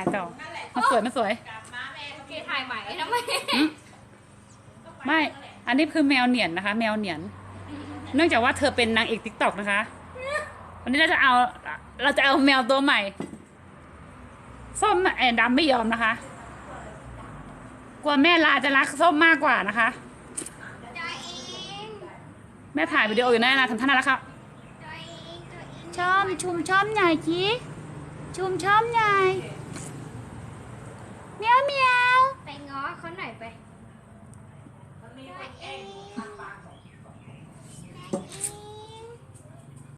ถ่ายต่อมันสวยมันสวยโอเคถ่ายใหม่ทำไมอืมไม่ อันนี้คือแมวเหนียนนะคะ แมวเหนียน เนื่องจากว่าเธอเป็นนางเอกติ๊กต็อกนะคะ วันนี้เราจะเอา เราจะเอาแมวตัวใหม่ ส้มแอนดำไม่ยอมนะคะ กลัวแม่ลาจะรักส้มมากกว่านะคะจอยเองแม่ถ่ายวิดีโออยู่นะนะทำท่าน่ารักครับจอยเองจอยเองชอมชุมชอมหน่อยจีชุมชอมหน่อย Okay.